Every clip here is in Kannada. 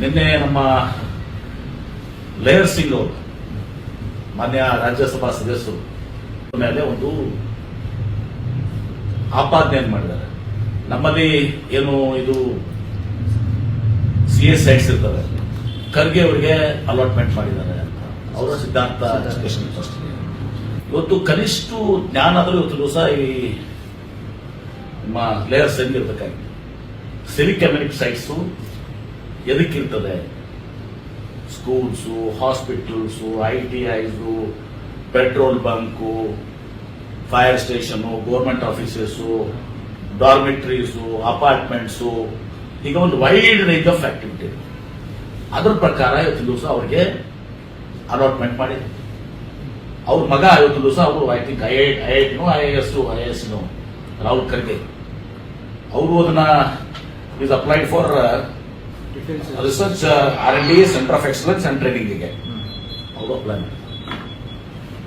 ನಿನ್ನೆ ನಮ್ಮ ಲೇಯರ್ ಸಿಂಗ್ ಅವರು ಮಾನ್ಯ ರಾಜ್ಯಸಭಾ ಸದಸ್ಯರು ಮೇಲೆ ಒಂದು ಆಪಾದನೆಯನ್ನು ಮಾಡಿದ್ದಾರೆ. ನಮ್ಮಲ್ಲಿ ಏನು ಇದು ಸಿ ಎಸ್ ಸೈಟ್ಸ್ ಇರ್ತವೆ. ಖರ್ಗೆ ಅವರಿಗೆ ಅಲಾಟ್ಮೆಂಟ್ ಮಾಡಿದ್ದಾರೆ ಅಂತ. ಅವರ ಸಿದ್ಧಾಂತ ಎಜುಕೇಶನ್. ಇವತ್ತು ಕನಿಷ್ಠ ಜ್ಞಾನ ಆದರೂ ಇವತ್ತು ದಿವಸ ಈ ನಿಮ್ಮ ಲೇಯರ್ಸ್ ಹೆಂಗಿರ್ಬೇಕಾಗಿ civic amenity sites ಎದಕ್ಕಿರ್ತದೆ schools, hospitals, I T Is, petrol bunk, fire station, government offices, dormitories, apartments, ಈಗ ಒಂದು ವೈಡ್ ರೇಂಜ್ ಆಫ್ ಆಕ್ಟಿವಿಟಿ. ಅದ್ರ ಪ್ರಕಾರ ಐವತ್ತು ದಿವಸ ಅವ್ರಿಗೆ ಅಲಾಟ್ಮೆಂಟ್ ಮಾಡಿ ಅವ್ರ ಮಗ ಐವತ್ತು ದಿವಸ ಅವರು I think I I I ಟಿನೋ I S I S Rahul Kharge ಅವರು ಅದನ್ನ is applied for research R N D centre of excellence and ಟ್ರೈನಿಂಗಿಗೆ ಅವರು ಅಪ್ಲೈ ಮಾಡಿ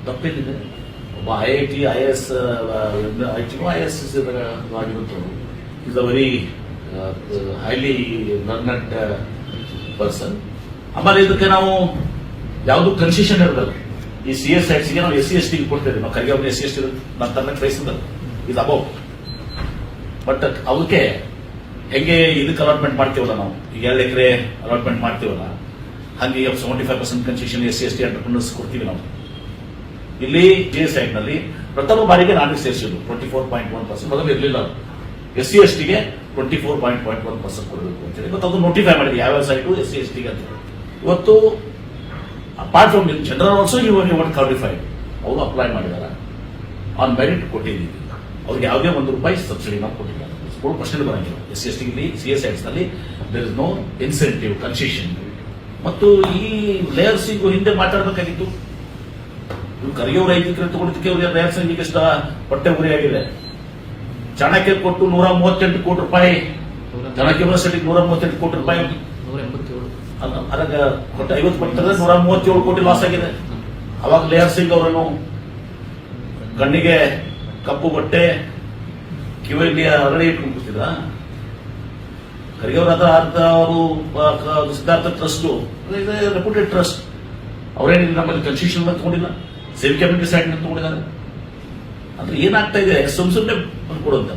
ತಪ್ಪೇನಿದೆ ಒಬ್ಬ I I T I S I T I S ಆಗಿರುತ್ತವರು is a very highly learned person ಆಮೇಲೆ ಇದಕ್ಕೆ ನಾವು ಯಾವುದು ಕನ್ಸೆಷನ್ ಇರೋದಲ್ಲ. ಈ ಸಿ ಎಸ್ ಐಟ್ಸ್ಗೆ ನಾವು ಎಸ್ ಸಿ ಎಸ್ ಟಿಗೆ ಕೊಡ್ತೇವೆ. ನಾವು ಕರಿಗೆ ಅವ್ರನ್ನ ಎಸ್ ಸಿ ಎಸ್ ಟಿ ನಾನು ತನ್ನ ಪ್ರೈಸ್ ಇದು ಅಬೌವ್ ಬಟ್ ಅವಕ್ಕೆ ಹೆಂಗೆ ಇದಕ್ಕೆ ಅಲಾಟ್ಮೆಂಟ್ ಮಾಡ್ತೀವಲ್ಲ ನಾವು? ಈಗ ಎರಡು ಎಕರೆ ಅಲಾಟ್ಮೆಂಟ್ ಮಾಡ್ತೀವಲ್ಲ, ಹಂಗೆ seventy five percent concession S C, S T entrepreneurs ಕೊಡ್ತೀವಿ ನಾವು. ಇಲ್ಲಿ ಜಿ ಎಸ್ನಲ್ಲಿ ಪ್ರಥಮ ಬಾರಿಗೆ ನಾನು ಸೇರಿಸಿದ್ರು twenty four point one percent ಮೊದಲು ಇರಲಿಲ್ಲ ಎಸ್ ಸಿ, ಎಸ್ ಟಿಗೆ twenty four point point one percent ಕೊಡಬೇಕು ಅಂತೇಳಿ ಇವತ್ತು ಅದು ನೋಟಿಫೈ ಮಾಡಿದೆ, ಯಾವ್ಯಾವ ಸೈಟು ಎಸ್ ಸಿ, ಎಸ್ ಟಿಗೆ ಅಂತ. ಇವತ್ತು apart from general also you one qualified ಅವರು ಅಪ್ಲೈ ಮಾಡಿದಾರ. ಆನ್ ಮೆರಿಟ್ ಕೊಟ್ಟಿದ್ದೀವಿ. ಅವ್ರಿಗೆ ಯಾವುದೇ ಒಂದು ರೂಪಾಯಿ ಸಬ್ಸಿಡಿ ನಾವು ಕೊಟ್ಟಿಲ್ಲ. ಕೊಡೋ ಪ್ರಶ್ನೆ ಬರಂಗಿಲ್ಲ. ಎಸ್ ಸಿ ಎಸ್ ಟಿಲಿ C S ಐಟ್ಸ್ನಲ್ಲಿ there is no incentive concession ಮತ್ತು ಈ ಲೇಯರ್ಸಿಗೂ ಹಿಂದೆ ಮಾತಾಡಬೇಕಾಗಿತ್ತು. ಇವ್ರು ಕರೆಯೋ ಐದು ತಗೊಂಡಿದ್ದಕ್ಕೆ ಅವ್ರಿಗೆ ಲೇಯರ್ಸ್ ಈಗ ಇಷ್ಟ? ಹೊಟ್ಟೆ ಉರಿ ಆಗಿದೆ. ಚಾಣಕ್ಯ ಕೊಟ್ಟು ನೂರ ಮೂವತ್ತೆಂಟು ಕೋಟಿ ರೂಪಾಯಿ. ಚಾಣಕ್ಯ ಯೂನಿವರ್ಸಿಟಿಗೆ ನೂರ ಮೂವತ್ತೆಂಟು ಕೋಟಿ ರೂಪಾಯಿ. ಅದಾಗ ಕೊಟ್ಟ ಐವತ್ತು ಕೊಟ್ಟಿದ್ರೆ ನೂರ ಮೂವತ್ತೇಳು ಕೋಟಿ ಲಾಸ್ ಆಗಿದೆ. ಅವಾಗ ಲೇಯರ್ ಸಿಂಗ್ ಅವರನ್ನು ಕಣ್ಣಿಗೆ ಕಪ್ಪು ಬಟ್ಟೆ ಕಿವಿಯಲ್ಲಿ ಹರಡಿ ಖರ್ಗೆ ಕೂತಿದ್ರ ಹತ್ರ ಅರ್ಧ ಅವರು ಸಿದ್ಧಾರ್ಥ ಟ್ರಸ್ಟ್ ರೆಪ್ಯೂಟೆಡ್ ಟ್ರಸ್ಟ್ ಅವರೇನು ನಮ್ಮಲ್ಲಿ ಕನ್ಸ್ಟಿಟ್ಯೂಷನ್ ತಗೊಂಡಿಲ್ಲ ಸೇವಿಕೆ ಕಮಿಟಿ ಸೈಡ್ ತಗೊಂಡಿದ್ದಾರೆ. ಅಂದ್ರೆ ಏನಾಗ್ತಾ ಇದೆ? ಸುಮ್ ಸುಮ್ಮನೆ ಕೊಡುವಂತ